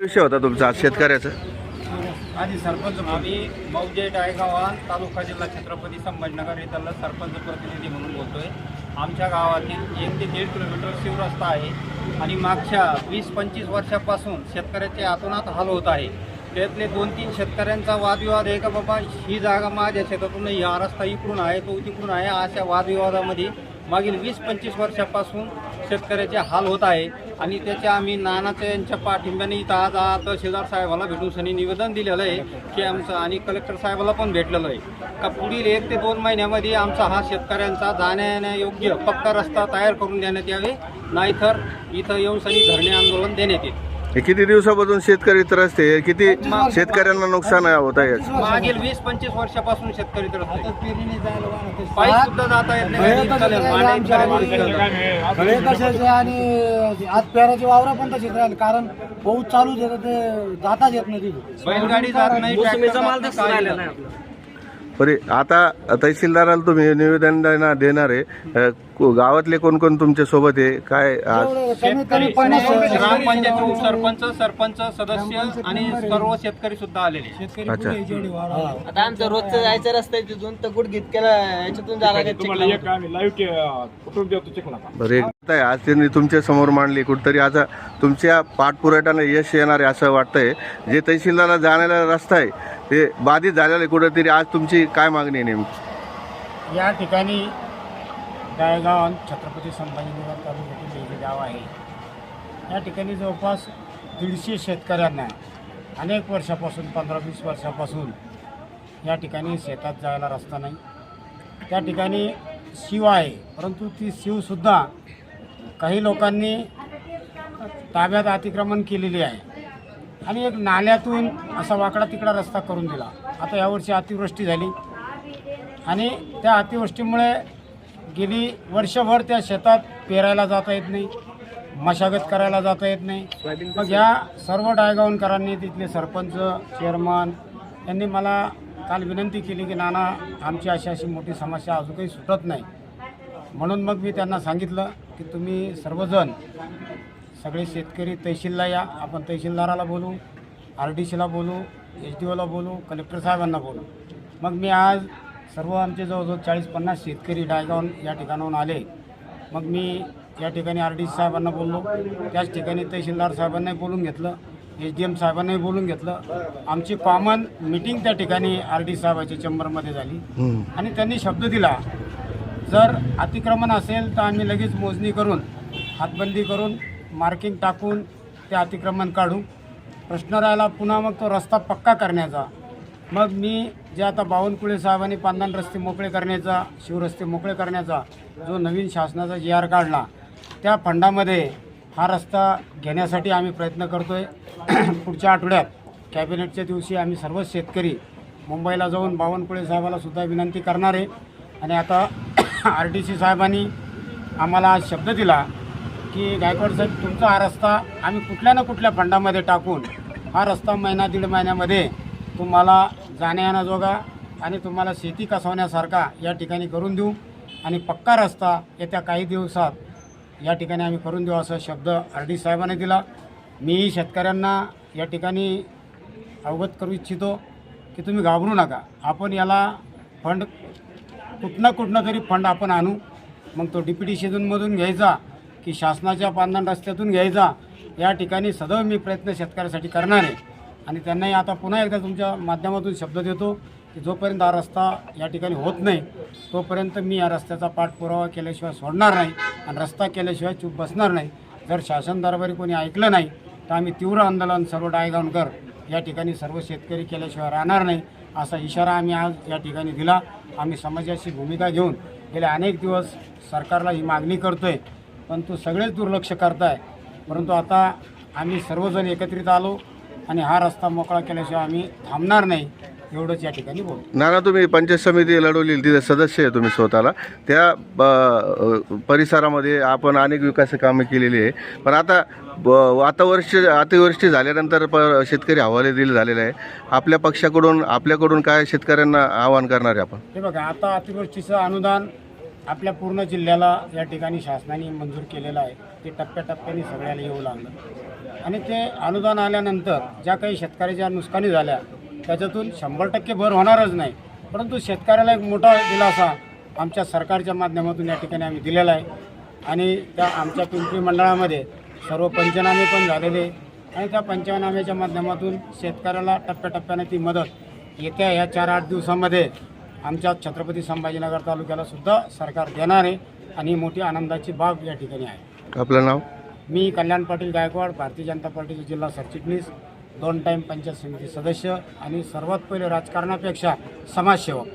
विषय होता तुमचा आज शेतकऱ्याचा. आधी सरपंच आम्ही मौजे डायगावान तालुका जिल्हा छत्रपती संभाजीनगर इथला सरपंच प्रतिनिधी म्हणून बोलतोय. आमच्या गावातील एक ते दीड किलोमीटर शिवरस्ता आहे आणि मागच्या वीस पंचवीस वर्षापासून शेतकऱ्याचे आतोनात हाल होत आहे. त्यातले दोन तीन शेतकऱ्यांचा वादविवाद आहे का बाबा? ही जागा माझ्या शेतातून नाही, हा रस्ता इकडून आहे तो तिकडून आहे अशा वादविवादामध्ये मागील वीस पंचवीस वर्षापासून शेतकऱ्याचे हाल होत आहे आणि त्याच्या आम्ही नानाच्या यांच्या पाठिंब्याने इथं आज आ- तहसीलदार साहेबाला भेटून सनी निवेदन दिलेलं आहे की आमचं आणि कलेक्टर साहेबाला पण भेटलेलं आहे. का पुढील एक ते दोन महिन्यामध्ये आमचा हा शेतकऱ्यांचा जाण्या येण्यायोग्य पक्का रस्ता तयार करून देण्यात यावे? नाहीतर इथं येऊन सनी धरणे आंदोलन देण्यात येईल. हे किती दिवसापासून शेतकरी त्रस्त आहे? किती शेतकऱ्यांना नुकसान होत आहे याचं? मागील वीस पंचवीस वर्षापासून शेतकरी तर पायी सुद्धा जाता येत नाही. गाडी चालेल, भांडे चालेल. सगळे कशाचे आणि आज पेराची वावरा पण तशीच राहील. कारण पाऊस चालू आहे तर ते जाताच येत नाही तिथे. बैलगाडी जात नाही ट्रॅक्टर जात नाही, काही नाही. बरे आता तहसीलदाराला तुम्ही निवेदन देणार देणार आहे. को- गावातले कोण कोण तुमच्यासोबत आहे? काय आज पन्नास ग्रामपंचायत उपसरपंच सरपंच सदस्य आणि सर्व शेतकरी सुद्धा आलेले अच्छा. आता आमचं रोजचं जायचं रस्ता आहे तिथून तर गुडघीत केला याच्यातून जायला लागेल चिखलामध्ये. बरे आहे आज त्यांनी तुमच्यासमोर मांडली. कुठतरी आता तुमच्या पाठपुराठ्याला यश येणार आहे असं वाटतंय. जे तहसीलदारला जाण्याला रस्ता आहे ते बाधित झालेलं आहे कुठेतरी आज तुमची काय मागणी आहे नेमकी? या ठिकाणी गायगाव छत्रपती संभाजीनगर तालुक्यातील हे जे गाव आहे या ठिकाणी जवळपास दीडशे शेतकऱ्यांना अनेक वर्षापासून पंधरा वीस वर्षापासून या ठिकाणी शेतात जायला रस्ता नाही. त्या ठिकाणी शिव आहे परंतु ती शिवसुद्धा काही लोकांनी ताब्यात अतिक्रमण केलेली आहे. आणि एक नाल्यातून असा वाकडा तिकडा रस्ता करून दिला. आता यावर्षी अतिवृष्टी झाली. आणि त्या अतिवृष्टीमुळे गेली वर्षभर त्या शेतात पेरायला जाता येत नाही मशागत करायला जाता येत नाही. मग या सर्व डायगावनकरांनी तिथले सरपंच चेअरमन यांनी मला काल विनंती केली की नाना आमची अशी अशी मोठी समस्या अजून काही सुटत नाही. म्हणून मग मी त्यांना सांगितलं की तुम्ही सर्वजण सगळे शेतकरी तहसीलला या आपण तहसीलदाराला बोलू आर डी सीला बोलू एच डी ओला बोलू कलेक्टर साहेबांना बोलू. मग मी आज सर्व आमचे जवळजवळ चाळीस पन्नास शेतकरी डायगावन या ठिकाणाहून आले. मग मी या ठिकाणी आर डी साहेबांना बोललो. त्याच ठिकाणी तहसीलदार साहेबांनाही बोलून घेतलं. एच डी एम साहेबांनाही बोलून घेतलं. आमची कॉमन मिटिंग त्या ठिकाणी आर डी साहेबाच्या चेंबरमध्ये झाली. आणि त्यांनी शब्द दिला. जर अतिक्रमण असेल तर आम्ही लगेच मोजणी करून हातबंदी करून मार्किंग टाकून ते अतिक्रमण काढू. प्रश्न राहिला पुन्हा मग तो रस्ता पक्का करण्याचा. मग मी जे आता बावनकुळे साहेबांनी पांदण रस्ते मोकळे करण्याचा शिवरस्ते मोकळे करण्याचा जो नवीन शासनाचा जी आर काढला त्या फंडामध्ये हा रस्ता घेण्यासाठी आम्ही प्रयत्न करतो आहे पुढच्या आठवड्यात कॅबिनेटच्या दिवशी आम्ही सर्वच शेतकरी मुंबईला जाऊन बावनकुळे साहेबाला सुद्धा विनंती करणार आहे. आणि आता आर टी सी साहेबांनी आम्हाला शब्द दिला की गायकवाड साहेब तुमचा हा रस्ता आम्ही कुठल्या ना कुठल्या फंडामध्ये टाकून हा रस्ता महिना दीड महिन्यामध्ये तुम्हाला जाण्या येण्याजोगा आणि तुम्हाला शेती कसवण्यासारखा या ठिकाणी करून देऊ आणि पक्का रस्ता येत्या काही दिवसात या ठिकाणी आम्ही करून देऊ असा शब्द आर डी साहेबांनी दिला. मीही शेतकऱ्यांना या ठिकाणी अवगत करू इच्छितो की तुम्ही घाबरू नका. आपण याला फंड कुठनं कुठनं तरी फंड आपण आणू. मग तो डी पी टी शेजूनमधून घ्यायचा की शासनाच्या पानदान रस्त्यातून घ्यायचा या ठिकाणी सदैव मी प्रयत्न शेतकऱ्यासाठी करणार आहे. आणि त्यांनाही आता पुन्हा एकदा तुमच्या माध्यमातून शब्द देतो की जोपर्यंत हा रस्ता या ठिकाणी होत नाही तोपर्यंत मी या रस्त्याचा पाठपुरावा केल्याशिवाय सोडणार नाही आणि रस्ता केल्याशिवाय चूप बसणार नाही. जर शासन दरबारी कोणी ऐकलं नाही तर आम्ही तीव्र आंदोलन सर्व डायगावकर या ठिकाणी सर्व शेतकरी केल्याशिवाय राहणार नाही असा इशारा आम्ही आज या ठिकाणी दिला. आम्ही समाजाची भूमिका घेऊन गेले अनेक दिवस सरकारला ही मागणी करतो आहे पण परंतु सगळेच दुर्लक्ष करताय. परंतु आता आम्ही सर्वजण एकत्रित आलो आणि हा रस्ता मोकळा केल्याशिवाय आम्ही थांबणार नाही. एवढंच या ठिकाणी बोलतो नाना तुम्ही पंचायत समिती लढवली तिथे सदस्य आहे तुम्ही स्वतःला. त्या ब- परिसरामध्ये आपण अनेक विकास कामे केलेली आहे. पण आता ब- आता वर्ष अतिवृष्टी झाल्यानंतर प शेतकरी हवाले दिले झालेले आहे. आपल्या पक्षाकडून आपल्याकडून काय शेतकऱ्यांना आवाहन करणार आहे आपण? हे बघा आता अतिवृष्टीचं अनुदान आपल्या पूर्ण जिल्ह्याला या ठिकाणी शासनाने मंजूर केलेलं आहे. ते टप्प्याटप्प्याने सगळ्याला येऊ लागलं. आणि ते अनुदान आल्यानंतर ज्या काही शेतकऱ्याच्या नुकसानी झाल्या त्याच्यातून शंभर टक्के भर होणारच नाही. परंतु शेतकऱ्याला एक मोठा दिलासा आमच्या सरकारच्या माध्यमातून या ठिकाणी आम्ही दिलेला आहे. आणि त्या आमच्या पिंपरी मंडळामध्ये सर्व पंचनामे पण झालेले आणि त्या पंचनाम्याच्या माध्यमातून शेतकऱ्याला टप्प्याटप्प्याने ती मदत येत्या या चार आठ दिवसामध्ये आमच्या छत्रपती संभाजीनगर तालुक्याला सुद्धा सरकार देणार आहे. आणि ही मोठी आनंदाची बाब या ठिकाणी आहे. आपलं नाव? मी कल्याण पाटील गायकवाड भारतीय जनता पार्टीचे जिल्हा सरचिटणीस. दोन टाईम पंचायत समिती सदस्य आणि सर्वात पहिले राजकारणापेक्षा समाजसेवक.